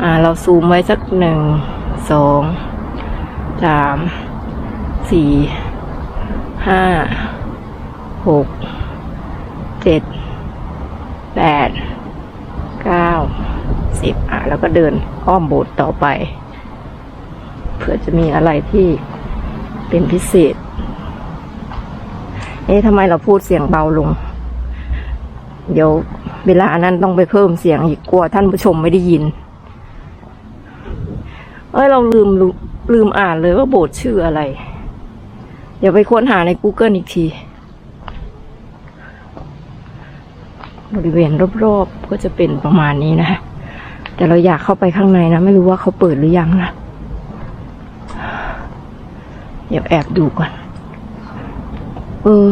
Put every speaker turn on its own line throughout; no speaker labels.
อ่าเราซูมไว้สักหนึ่งสองสามสี่ห้าหกเจ็ดแปดเก้าสิบอะแล้วก็เดินอ้อมโบสถ์ต่อไปเพื่อจะมีอะไรที่เป็นพิเศษเอ๊ะทำไมเราพูดเสียงเบาลง เดี๋ยวเวลานั้นต้องไปเพิ่มเสียงอีกกลัวท่านผู้ชมไม่ได้ยิน เอ้ยเราลืมลืมลืมอ่านเลยว่าโบสถ์ชื่ออะไร เดี๋ยวไปค้นหาใน Google อีกที บริเวณรอบๆก็จะเป็นประมาณนี้นะแต่เราอยากเข้าไปข้างในนะ ไม่รู้ว่าเขาเปิดหรือยังนะ เดี๋ยวแอบดูก่อน เออ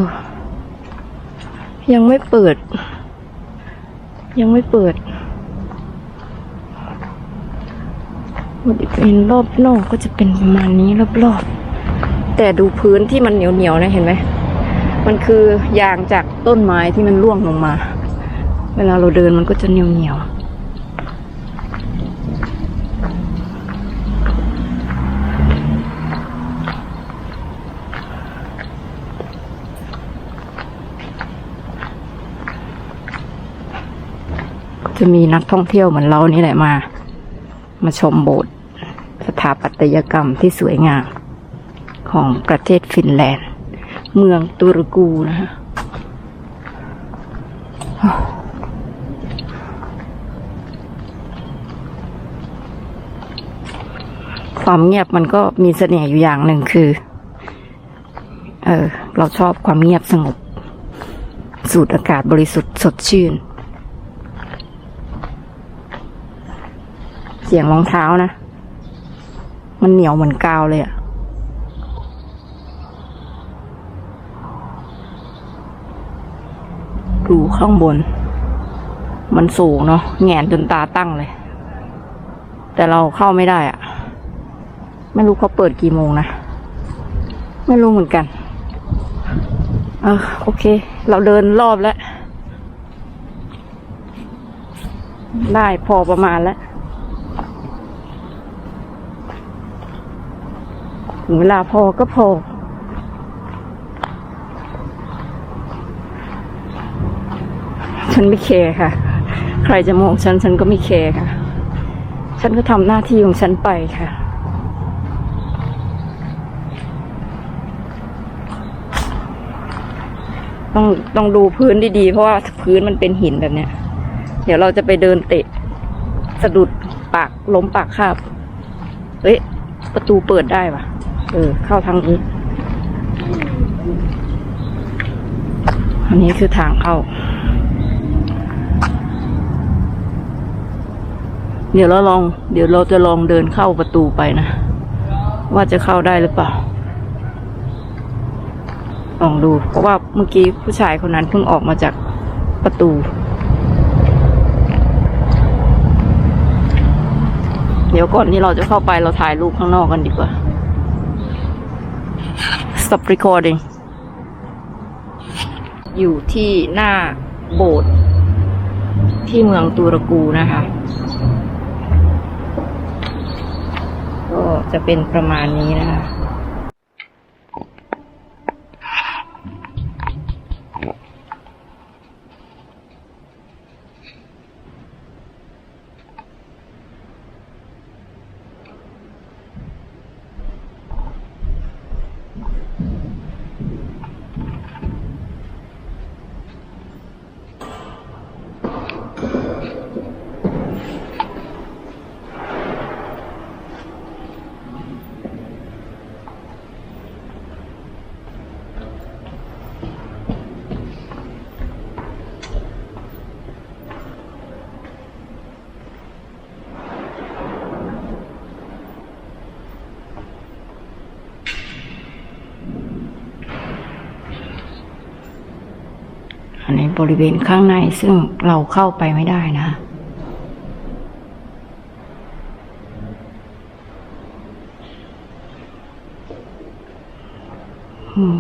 ยังไม่เปิด ยังไม่เปิด บริเวณรอบนอกก็จะเป็นประมาณนี้รอบๆ แต่ดูพื้นที่มันเหนียวๆนะเห็นไหม มันคือยางจากต้นไม้ที่มันร่วงลงมา เวลาเราเดินมันก็จะเหนียวๆจะมีนักท่องเที่ยวเหมือนเรานี่แหละมา มาชมโบสถ์สถาปัตยกรรมที่สวยงามของประเทศฟินแลนด์ เมืองตุรกูนะฮะความเงียบมันก็มีเสน่ห์อยู่อย่างหนึ่งคือ เออ เราชอบความเงียบสงบ สูดอากาศบริสุทธิ์สดชื่น สียงรองเท้านะ มันเหนียวเหมือนกาวเลยอะดูข้างบน มันสูงเนาะแงนจนตาตั้งเลย แต่เราเข้าไม่ได้อะไม่รู้เขาเปิดกี่โมงนะ ไม่รู้เหมือนกันเออโอเค เราเดินรอบแล้ว ได้พอประมาณแล้ว ถึงเวลาพอก็พอ ฉันไม่แคร์ค่ะ ใครจะมองฉัน ฉันก็ไม่แคร์ค่ะ ฉันก็ทำหน้าที่ของฉันไปค่ะต้องต้องดูพื้นดีๆ เพราะว่าพื้นมันเป็นหินแบบเนี้ย เดี๋ยวเราจะไปเดินเตะ สะดุดปากล้มปากคาบ เอ้ย ประตูเปิดได้ปะ เออ เข้าทางนี้ อันนี้คือทางเข้า เดี๋ยวเราลอง เดี๋ยวเราจะลองเดินเข้าประตูไปนะ ว่าจะเข้าได้หรือเปล่า ลองดู เพราะว่าเมื่อกี้ผู้ชายคนนั้นเพิ่งออกมาจากประตู เดี๋ยวก่อนที่เราจะเข้าไปเราถ่ายรูปข้างนอกกันดีกว่า stop recording อยู่ที่หน้าโบสถ์ที่เมืองตูรกูนะคะ ก็จะเป็นประมาณนี้นะคะ ในบริเวณข้างในซึ่งเราเข้าไปไม่ได้นะ อืม